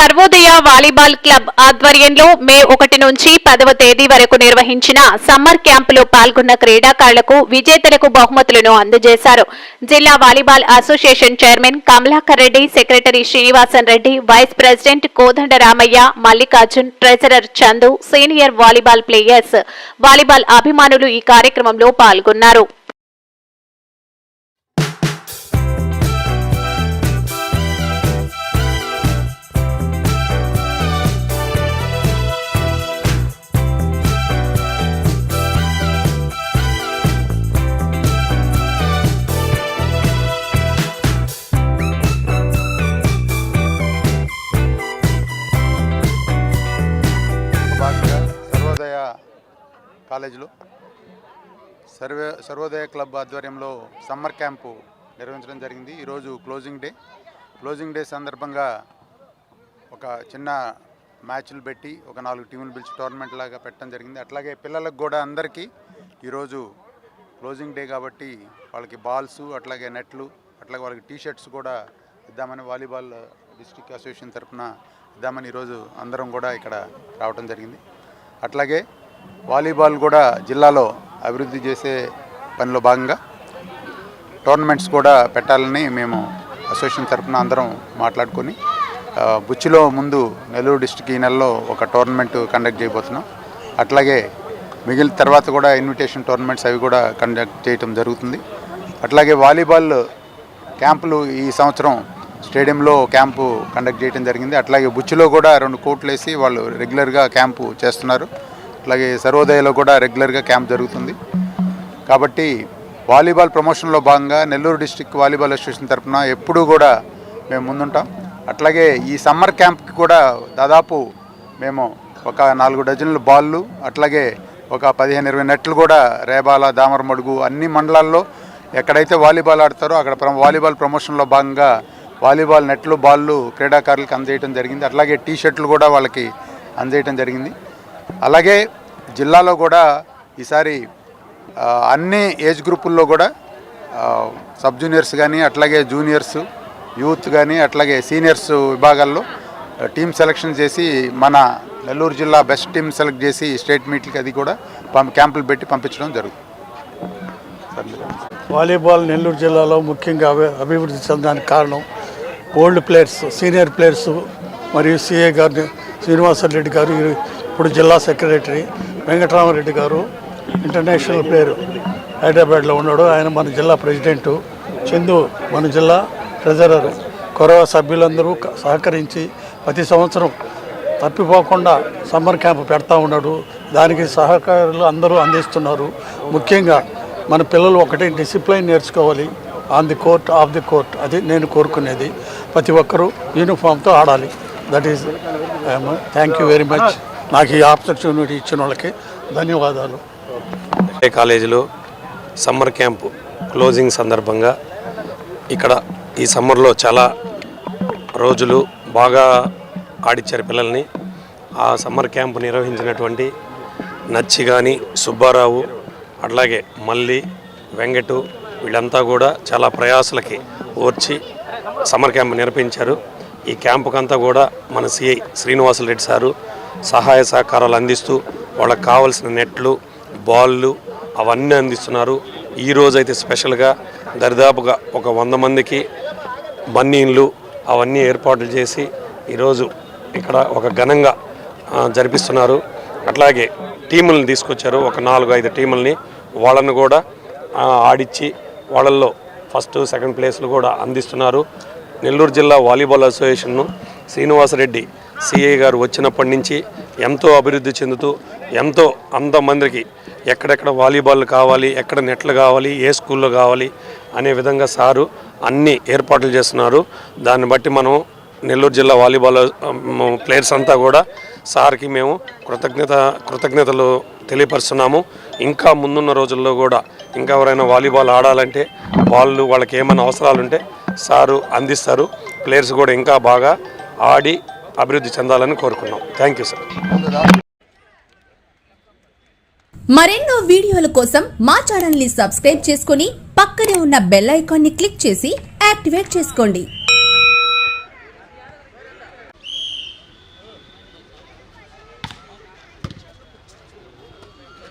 Sarvodaya volleyball club ఆధ్వర్యంలో మే ఒకటి నుంచి పదవ తేదీ వరకు నిర్వహించిన సమ్మర్ క్యాంపులో పాల్గొన్న క్రీడాకారులకు విజేతలకు బహుమతులను అందజేశారు. జిల్లా volleyball association chairman Kamalakar Reddy secretary Srinivasan Reddy vice president Kodanda Ramaiah Mallikarjun treasurer Chandu senior volleyball players volleyball అభిమానులు ఈ కార్యక్రమంలో పాల్గొన్నారు. కాలేజీలో సర్వే సర్వోదయ క్లబ్ ఆధ్వర్యంలో సమ్మర్ క్యాంపు నిర్వహించడం జరిగింది. ఈరోజు క్లోజింగ్ డే. క్లోజింగ్ డే సందర్భంగా ఒక చిన్న మ్యాచ్లు పెట్టి ఒక నాలుగు టీములు పిలిచి టోర్నమెంట్ లాగా పెట్టడం జరిగింది. అట్లాగే పిల్లలకు కూడా అందరికీ ఈరోజు క్లోజింగ్ డే కాబట్టి వాళ్ళకి బాల్స్ అట్లాగే నెట్లు అట్లాగే వాళ్ళకి టీ షర్ట్స్ కూడా ఇద్దామని వాలీబాల్ డిస్ట్రిక్ట్ అసోసియేషన్ తరఫున ఇద్దామని ఈరోజు అందరం కూడా ఇక్కడ రావడం జరిగింది. అట్లాగే వాలీబాల్ కూడా జిల్లాలో అభివృద్ధి చేసే పనిలో భాగంగా టోర్నమెంట్స్ కూడా పెట్టాలని మేము అసోసియేషన్ తరఫున అందరం మాట్లాడుకొని బుచ్చిలో ముందు నెల్లూరు డిస్టిక్ ఈ నెలలో ఒక టోర్నమెంట్ కండక్ట్ చేయబోతున్నాం. అట్లాగే మిగిలిన తర్వాత కూడా ఇన్విటేషన్ టోర్నమెంట్స్ అవి కూడా కండక్ట్ చేయటం జరుగుతుంది. అట్లాగే వాలీబాల్ క్యాంపులు ఈ సంవత్సరం స్టేడియంలో క్యాంపు కండక్ట్ చేయడం జరిగింది. అట్లాగే బుచ్చిలో కూడా రెండు కోట్లు వేసి వాళ్ళు రెగ్యులర్గా క్యాంపు చేస్తున్నారు. అట్లాగే సర్వోదయలో కూడా రెగ్యులర్గా క్యాంప్ జరుగుతుంది. కాబట్టి వాలీబాల్ ప్రమోషన్లో భాగంగా నెల్లూరు డిస్టిక్ వాలీబాల్ అసోసియేషన్ తరఫున ఎప్పుడూ కూడా మేము ముందుంటాం. అట్లాగే ఈ సమ్మర్ క్యాంప్కి కూడా దాదాపు మేము ఒక నాలుగు డజన్లు బాళ్ళు అట్లాగే ఒక పదిహేను ఇరవై నెట్లు కూడా రేబాల దామరమడుగు అన్ని మండలాల్లో ఎక్కడైతే వాలీబాల్ ఆడతారో అక్కడ వాలీబాల్ ప్రమోషన్లో భాగంగా వాలీబాల్ నెట్లు బాళ్ళు క్రీడాకారులకు అందజేయడం జరిగింది. అట్లాగే టీ షర్ట్లు కూడా వాళ్ళకి అందజేయడం జరిగింది. అలాగే జిల్లాలో కూడా ఈసారి అన్ని ఏజ్ గ్రూపుల్లో కూడా సబ్ జూనియర్స్ కానీ అట్లాగే జూనియర్స్ యూత్ కానీ అట్లాగే సీనియర్స్ విభాగాల్లో టీం టీమ్ సెలక్షన్ చేసి మన నెల్లూరు జిల్లా బెస్ట్ టీమ్ సెలెక్ట్ చేసి స్టేట్ మీట్లకి అది కూడా పంప క్యాంపులు పెట్టి పంపించడం జరుగుతుంది. వాలీబాల్ నెల్లూరు జిల్లాలో ముఖ్యంగా అభి- అభివృద్ధి చెందడానికి కారణం ఓల్డ్ ప్లేయర్స్ సీనియర్ ప్లేయర్స్ మరియు సిఏ గారు శ్రీనివాసరెడ్డి గారు ఇప్పుడు జిల్లా సెక్రటరీ వెంకటరామరెడ్డి గారు ఇంటర్నేషనల్ ప్లేయర్ హైదరాబాద్లో ఉన్నాడు. ఆయన మన జిల్లా ప్రెసిడెంటు. చందు మన జిల్లా ట్రెజరర్ కొరవ సభ్యులందరూ క- సహకరించి ప్రతి సంవత్సరం తప్పిపోకుండా సమ్మర్ క్యాంప్ పెడతా ఉన్నాడు. దానికి సహకారులు అందరూ అందిస్తున్నారు. ముఖ్యంగా మన పిల్లలు ఒకటి డిసిప్లైన్ నేర్చుకోవాలి. On the court off the court. అది నేను కోరుకునేది. ప్రతి ఒక్కరూ యూనిఫామ్తో ఆడాలి. That is thank you very much. నాకు ఈ ఆపర్చునిటీ ఇచ్చిన వాళ్ళకి ధన్యవాదాలు. ఏ కాలేజీలో సమ్మర్ క్యాంపు క్లోజింగ్ సందర్భంగా ఇక్కడ ఈ సమ్మర్లో చాలా రోజులు బాగా ఆడిచ్చారు పిల్లల్ని. ఆ సమ్మర్ క్యాంపు నిర్వహించినటువంటి నచ్చి కానీ సుబ్బారావు అట్లాగే మల్లి వెంకటు వీళ్ళంతా కూడా చాలా ప్రయాసలకి ఓర్చి సమ్మర్ క్యాంప్ నిర్వహించారు ఈ క్యాంపుకంతా కూడా మన సిఐ శ్రీనివాసులు సారు సహాయ సహకారాలు అందిస్తూ వాళ్ళకి కావాల్సిన నెట్లు బాళ్ళు అవన్నీ అందిస్తున్నారు. ఈ అయితే స్పెషల్గా దరిదాపుగా ఒక వంద మందికి బన్నీన్లు అవన్నీ ఏర్పాట్లు చేసి ఈరోజు ఇక్కడ ఒక ఘనంగా జరిపిస్తున్నారు. అట్లాగే టీములను తీసుకొచ్చారు. ఒక నాలుగు ఐదు టీముల్ని వాళ్ళను కూడా ఆడిచ్చి వాళ్ళల్లో ఫస్ట్ సెకండ్ ప్లేస్లు కూడా అందిస్తున్నారు. నెల్లూరు జిల్లా వాలీబాల్ అసోసియేషన్ను శ్రీనివాసరెడ్డి సిఐ గారు వచ్చినప్పటి నుంచి ఎంతో అభివృద్ధి చెందుతూ ఎంతో అంతమందికి ఎక్కడెక్కడ వాలీబాల్ కావాలి ఎక్కడ నెట్లు కావాలి ఏ స్కూల్లో కావాలి అనే విధంగా సారు అన్ని ఏర్పాట్లు చేస్తున్నారు. దాన్ని బట్టి మనం నెల్లూరు జిల్లా వాలీబాల్ ప్లేయర్స్ అంతా కూడా సార్కి మేము కృతజ్ఞత కృతజ్ఞతలు తెలియపరుస్తున్నాము. ఇంకా ముందున్న రోజుల్లో కూడా ఇంకా ఎవరైనా వాలీబాల్ ఆడాలంటే వాళ్ళు వాళ్ళకి ఏమైనా అవసరాలు ఉంటే సారు అందిస్తారు. ప్లేయర్స్ కూడా ఇంకా బాగా ఆడి అభివృద్ధి చెందాలని కోరుకున్నాం. థ్యాంక్ యూ సార్ మరెన్నో వీడియోల కోసం మా ఛానల్ని సబ్స్క్రైబ్ చేసుకుని పక్కనే ఉన్న బెల్ ఐకాన్ని క్లిక్ చేసి యాక్టివేట్ చేసుకోండి.